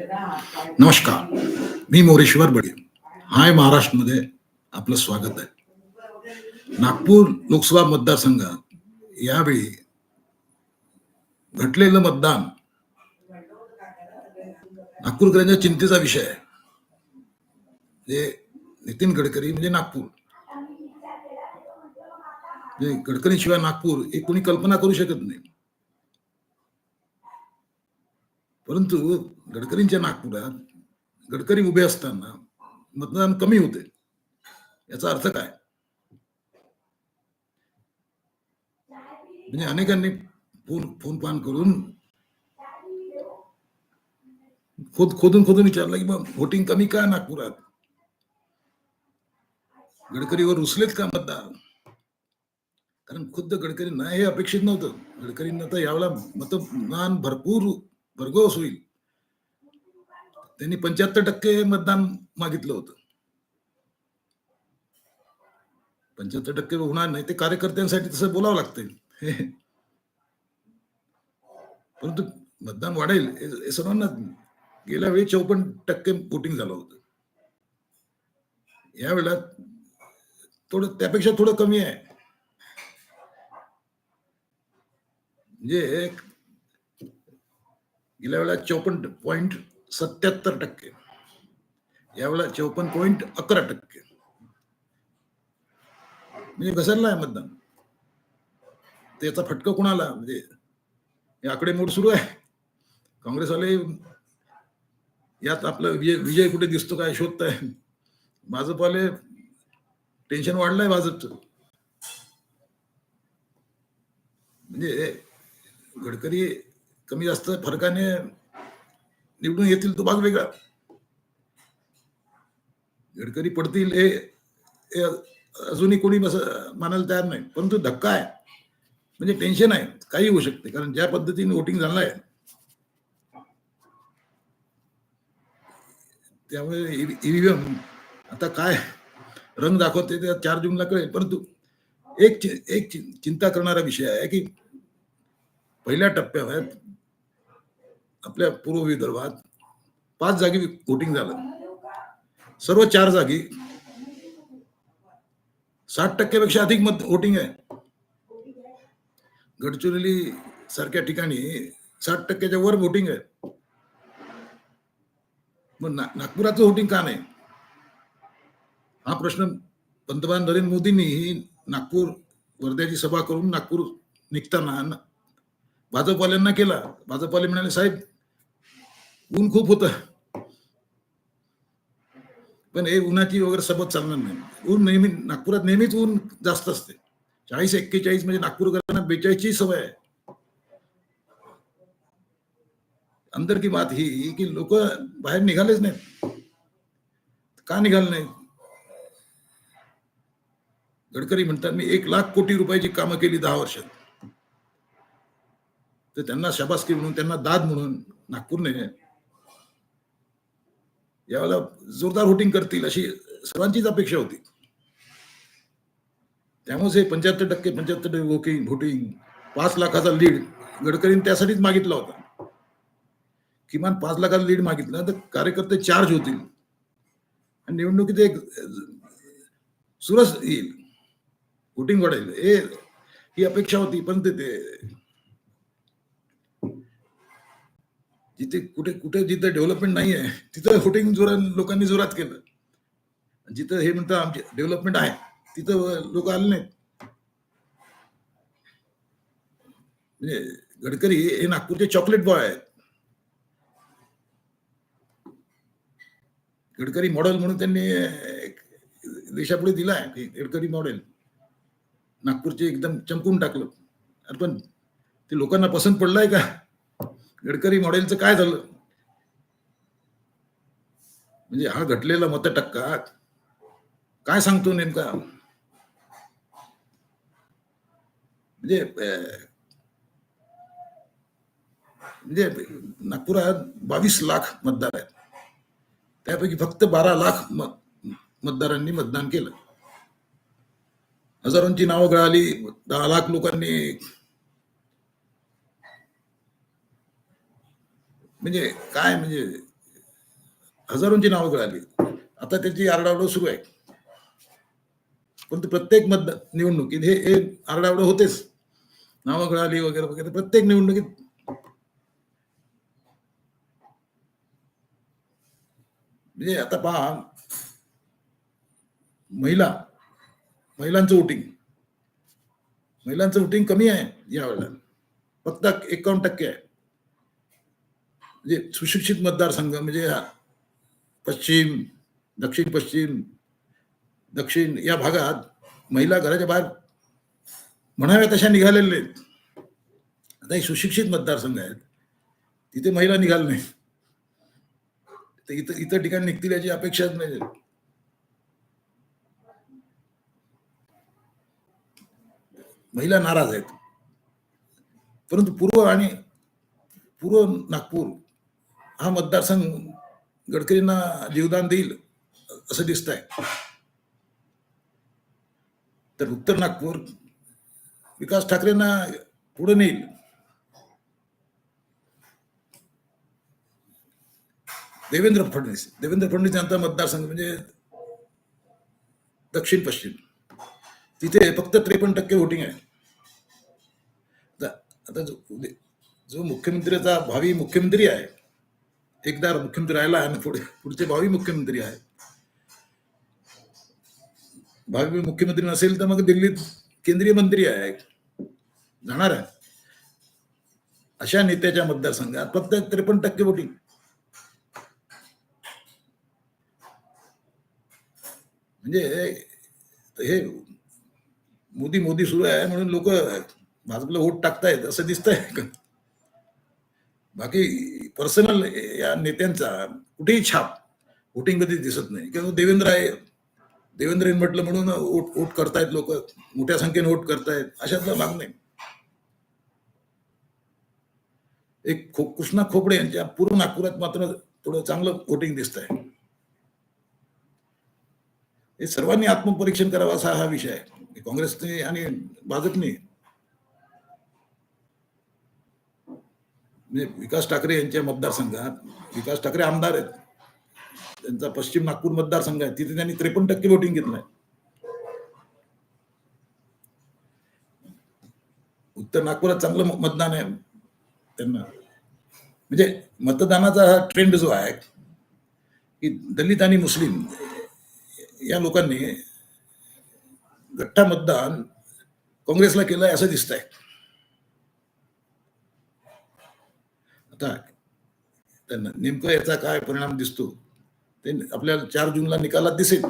नमस्कार. मी मोरेश्वर बडे हाय महाराष्ट्रमध्ये आपलं स्वागत आहे. नागपूर लोकसभा मतदारसंघात यावेळी घटलेलं मतदान नागपूरकरांच्या चिंतेचा विषय आहे. नितीन गडकरी म्हणजे नागपूर. गडकरीशिवाय नागपूर हे कोणी कल्पना करू शकत नाही. परंतु गडकरींच्या नागपुरात गडकरी उभे असताना मतदान कमी होते. याचा अर्थ काय? म्हणजे अनेकांनी फोन फोन पान करून खोद खोदून खोदून विचारलं की मग व्होटिंग कमी का नागपुरात? गडकरीवर रुसलेत का मतदार कारण खुद्द गडकरींना हे अपेक्षित नव्हतं. गडकरींना तर यावेळेला मतदान भरपूर भरघोस होईल. त्यांनी पंच्याहत्तर टक्के मतदान मागितलं होतं. पंच्याहत्तर टक्के होणार नाही ते कार्यकर्त्यांसाठी तसं बोलावं लागतंय. परंतु मतदान वाढेल हे सर्वांना गेल्या वेळी चौपन्न टक्के वोटिंग झालं होतं. या वेळेला थोडं त्यापेक्षा थोडं कमी आहे. म्हणजे गेल्या वेळेला चौपन्न पॉईंट सत्याहत्तर टक्के. यावेळेला चौपन्न पॉईंट अकरा टक्के. म्हणजे घसरला आहे मतदान. त्याचा फटका कोणाला? म्हणजे हे आकडेमोड सुरू आहे. काँग्रेसवाले यात आपला विजय विजय कुठे दिसतो काय शोधत आहे भाजपवाले टेन्शन वाढलंय भाजपचं. म्हणजे गडकरी कमी जास्त फरकाने निवडून येतील तो भाग वेगळा. गडकरी पडतील हे अजूनही कोणी बस मानायला तयार नाही. परंतु धक्का आहे. म्हणजे टेन्शन आहे. काही होऊ शकते. कारण ज्या पद्धतीने वोटिंग झालं आहे त्यामुळे ईव्हीएम आता काय रंग दाखवते त्या चार जूनला कळेल. परंतु एक चि- एक चि- चिंता करणारा विषय आहे की पहिल्या टप्प्यावर आपल्या पूर्व विदर्भात पाच जागी वोटिंग झालं. सर्व चार जागी साठ टक्क्यापेक्षा अधिक मत वोटिंग आहे. गडचिरोली सारख्या ठिकाणी साठ टक्क्याच्या वर वोटिंग आहे. मग ना नागपुराचं वोटिंग का नाही? हा प्रश्न पंतप्रधान नरेंद्र मोदींनी नागपूर वर्ध्याची सभा करून नागपूर निघताना भाजपवाल्यांना केला. भाजपवाले म्हणाले साहेब ऊन खूप होतं. पण हे उन्हाची वगैरे सबत चालणार नाही. ऊन नेहमी नागपुरात नेहमीच ऊन जास्त असते. चाळीस एक्केचाळीस म्हणजे नागपूरकरांना बेचाळीसची सवय आहे. अंदर की बात ही की लोक बाहेर निघालेच नाहीत. का निघाले नाही गडकरी म्हणतात मी एक लाख कोटी रुपयाची कामं केली दहा वर्षात. तर त्यांना शाबासकी म्हणून त्यांना दाद म्हणून नागपूरने यावेळेला जोरदार व्होटिंग करतील अशी सर्वांचीच अपेक्षा होती. त्यामुळेच हे पंच्याहत्तर टक्के पंच्याहत्तर टक्के वोटिंग व्होटिंग पाच लाखाचा लीड गडकरीने त्यासाठीच मागितला होता. किमान पाच लाखाचा लीड मागितला तर कार्यकर्ते चार्ज होतील. आणि निवडणुकीत एक सुरस येईल. व्होटिंग वाढेल. हे ही अपेक्षा होती पण ते ते जिथे कुठे कुठे जिथे डेव्हलपमेंट नाही आहे तिथं होटिंग जोरात लोकांनी जोरात केलं. जिथं हे म्हणतात आमचे डेव्हलपमेंट आहे तिथं लोक आले नाहीत. म्हणजे गडकरी हे नागपूरचे चॉकलेट बॉय आहेत. गडकरी मॉडेल म्हणून त्यांनी देशापुढे दिला आहे गडकरी मॉडेल नागपूरचे एकदम चमकून टाकलं. अरे पण ते लोकांना पसंत पडलाय का? गडकरी मॉडेलचं काय झालं? म्हणजे हा घटलेला मत टक्का काय सांगतो नेमका? म्हणजे म्हणजे नागपुरात बावीस लाख मतदार आहेत. त्यापैकी फक्त बारा लाख म- मतदारांनी मतदान केलं. हजारोंची नावं गळाली दहा लाख लोकांनी म्हणजे काय म्हणजे हजारोंची नावं कळाली आता त्याची आरडाओरड सुरू आहे. परंतु प्रत्येक मत निवडणुकीत हे हे आरडाओरड होतेच. नावं कळाली वगैरे वगैरे. प्रत्येक निवडणुकीत म्हणजे आता पहा महिला महिलांचं वोटिंग महिलांचं वोटिंग कमी आहे यावेळेला. फक्त एकावन्न टक्के आहे. म्हणजे सुशिक्षित मतदारसंघ म्हणजे पश्चिम दक्षिण पश्चिम दक्षिण या भागात महिला घराच्या बाहेर म्हणाव्या तशा निघालेल्या आहेत. आता हे सुशिक्षित मतदारसंघ आहेत. तिथे महिला निघाल नाही तर इथं इतर ठिकाणी निघतील याची अपेक्षाच नाही. महिला नाराज आहेत. परंतु पूर्व आणि पूर्व नागपूर हा मतदारसंघ गडकरींना जीवदान देईल असं दिसत आहे तर उत्तर नागपूर विकास ठाकरेंना पुढे नेईल. देवेंद्र फडणवीस देवेंद्र फडणवीस यांचा मतदारसंघ म्हणजे दक्षिण पश्चिम. तिथे फक्त त्रेपन्न टक्के वोटिंग आहे. आता जो जो मुख्यमंत्र्याचा भावी मुख्यमंत्री आहे एकदा मुख्यमंत्री राहिला आणि पुढे पुढचे भावी मुख्यमंत्री आहे भावी मुख्यमंत्री नसेल तर मग दिल्लीत केंद्रीय मंत्री आहे जाणार आहे. अशा नेत्याच्या मतदारसंघात फक्त त्रेपन्न टक्के वोटिंग म्हणजे हे मोदी मोदी सुरू आहे म्हणून लोक भाजपला वोट टाकतायत असं दिसतंय. बाकी पर्सनल या नेत्यांचा कुठेही छाप वोटिंगमध्ये दिसत नाही. किंवा देवेंद्र आहे देवेंद्र म्हटलं म्हणून वोट वोट करतायत लोक मोठ्या संख्येने वोट करतायत अशातला भाग नाही. एक खो कृष्णा खोपडे यांच्या पूर्व नागपुरात मात्र थोडं चांगलं वोटिंग दिसत आहे हे सर्वांनी आत्मपरीक्षण करावं असा हा विषय आहे. काँग्रेसने आणि भाजपने म्हणजे विकास ठाकरे यांच्या मतदारसंघात विकास ठाकरे आमदार आहेत. त्यांचा पश्चिम नागपूर मतदारसंघ आहे. तिथे त्यांनी त्रेपन्न टक्के वोटिंग घेतलंय. उत्तर नागपुरात चांगलं मतदान आहे त्यांना. म्हणजे मतदानाचा हा ट्रेंड जो आहे की दलित आणि मुस्लिम या लोकांनी गठ्ठा मतदान काँग्रेसला केलंय असं दिसत आहे आता त्यांना नेमकं याचा काय परिणाम दिसतो? ते आपल्याला चार जूनला निकालात दिसेल.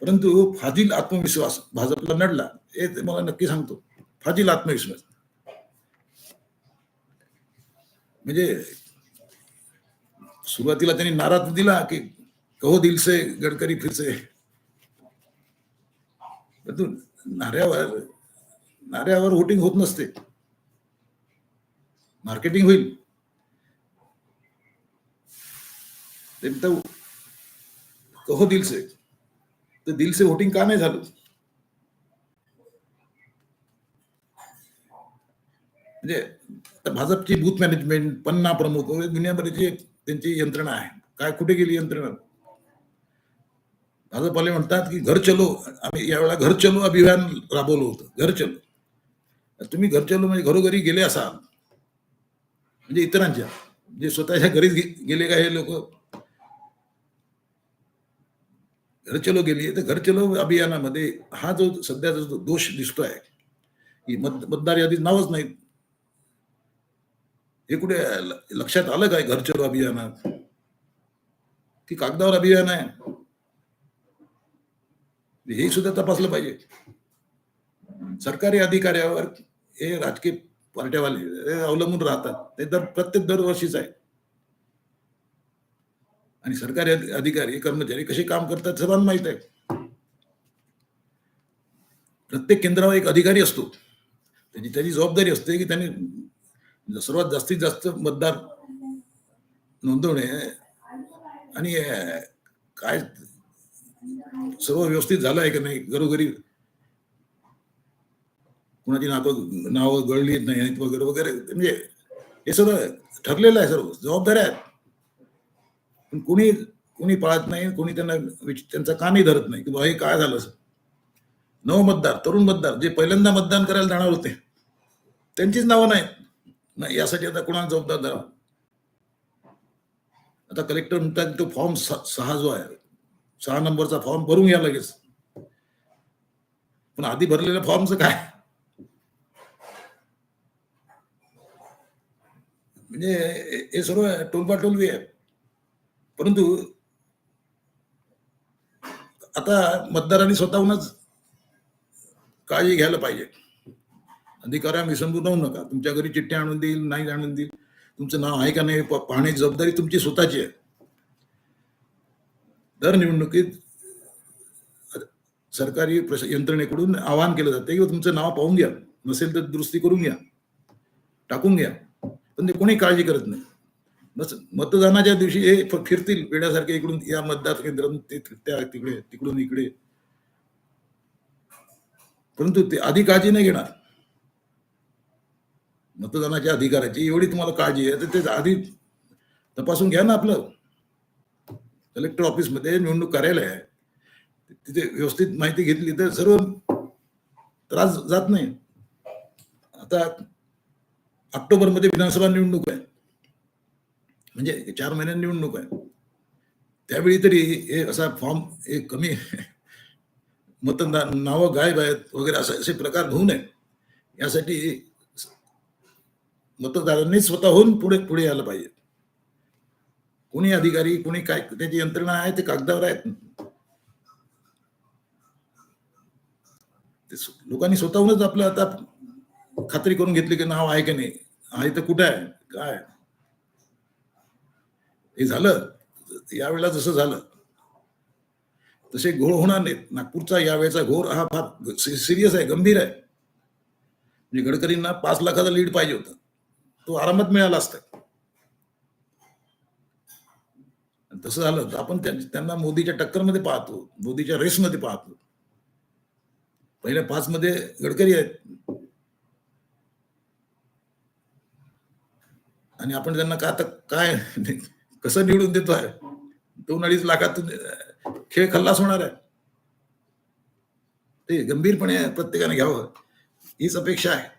परंतु फाजील आत्मविश्वास भाजपला नडला हे मला नक्की सांगतो. फाजील आत्मविश्वास. म्हणजे सुरुवातीला त्यांनी नारा दिला की कहो दिल से गडकरी फिरसे परंतु नाऱ्यावर नाऱ्यावर वोटिंग होत नसते. मार्केटिंग होईल. कहो दिल से. तर दिल से वोटिंग का नाही झालं? म्हणजे भाजपची बूथ मॅनेजमेंट पन्ना प्रमुख वगैरे दुनियाभराची त्यांची यंत्रणा आहे. काय कुठे गेली यंत्रणा? भाजपवाले म्हणतात की घर चलो. आम्ही यावेळेला घर चलो अभियान राबवलं होतं. घर चलो. तुम्ही घर चलो म्हणजे घरोघरी गेले असाल म्हणजे इतरांच्या. म्हणजे स्वतःच्या घरीच गेले का हे लोक? घर चलो गेली तर घर चलो अभियानामध्ये हा जो सध्याचा जो दोष दिसतोय की मत मतदार यादीत नावच नाहीत हे कुठे लक्षात आलं काय घर चलो अभियानात? की कागदावर अभियान आहे. हे सुद्धा तपासलं पाहिजे. सरकारी अधिकाऱ्यावर हे राजकीय पार्ट्यावाले अवलंबून राहतात. ते दर प्रत्येक दरवर्षीच आहे. आणि सरकारी अधिकारी कर्मचारी कसे काम करतात सर्वांना माहीत आहे. प्रत्येक केंद्रावर एक अधिकारी असतो. त्याची त्याची जबाबदारी असते की त्यांनी सर्वात जास्तीत जास्त मतदार नोंदवणे आणि काय सर्व व्यवस्थित झालं आहे का नाही घरोघरी कुणाची नातं नावं गळली नाहीत वगैरे वगैरे म्हणजे हे सगळं ठरलेलं आहे सर्व जबाबदाऱ्या आहेत. पण कोणी कोणी पाळत नाही कोणी त्यांना विच- त्यांचा कामही धरत नाही की बाबा हे काय झालं असं. नव मतदार तरुण मतदार जे पहिल्यांदा मतदान करायला जाणार होते त्यांचीच नावं नाहीत. नाही यासाठी आता कोणाला जबाबदार धरा आता कलेक्टर म्हणतात तो फॉर्म सहा जो आहे सहा नंबरचा फॉर्म भरून घ्या लगेच. पण आधी भरलेल्या फॉर्मचं काय? म्हणजे हे- हे सर्व टोलबाटोलवी आहे परंतु आता मतदारांनी स्वतःहूनच काळजी घ्यायला पाहिजे. अधिकाऱ्या विसंबू राहू नका. तुमच्या घरी चिठ्ठ्या आणून देईल नाही आणून देईल. तुमचं नाव आहे का नाही पाहण्याची जबाबदारी तुमची स्वतःची आहे. दर निवडणुकीत सरकारी प्रश- यंत्रणेकडून आवाहन केलं जातं किंवा तुमचं नाव पाहून घ्या. नसेल तर दुरुस्ती करून घ्या. टाकून घ्या. पण ते कोणी काळजी करत नाही. बस मतदानाच्या दिवशी हे फिरतील वेड्यासारखे इकडून या मतदार केंद्रातून ते त्या तिकडे तिकडून इकडे. परंतु ते आधी काळजी नाही घेणार. मतदानाच्या अधिकाराची एवढी तुम्हाला काळजी आहे तर ते आधी तपासून घ्या ना आपलं. कलेक्टर ऑफिसमध्ये निवडणूक कार्यालय आहे. तिथे व्यवस्थित माहिती घेतली तर सर्व त्रास जात नाही. आता ऑक्टोबरमध्ये विधानसभा निवडणूक आहे. म्हणजे चार महिन्यात निवडणूक आहे. त्यावेळी तरी हे असा फॉर्म हे कमी मतदार नावं गायब आहेत वगैरे असे असे प्रकार होऊ नये. यासाठी मतदारांनी स्वतःहून पुढे पुढे यायला पाहिजे. कोणी अधिकारी कोणी काय त्याची यंत्रणा आहे ते कागदावर आहेत. ते लोकांनी स्वतःहूनच आपलं आता खात्री करून घेतली की नाव आहे की नाही? आहे तर कुठे आहे? काय? हे झालं. यावेळेला जसं झालं. तसे घोळ होणार नाहीत. नागपूरचा यावेळेचा घोर हा फार सिरियस आहे गंभीर आहे. म्हणजे गडकरींना पाच लाखाचा लीड पाहिजे होता. तो आरामात मिळाला असता. तसं झालं तर आपण त्यांना मोदीच्या टक्करमध्ये पाहतो. मोदीच्या रेसमध्ये पाहतो. पहिल्या पाच मध्ये गडकरी आहेत. आणि आपण त्यांना का आता काय कसं निवडून देतो आहे? दोन अडीच लाखातून खेळ खल्लास होणार आहे. ते गंभीरपणे प्रत्येकाने घ्यावं. हीच अपेक्षा आहे.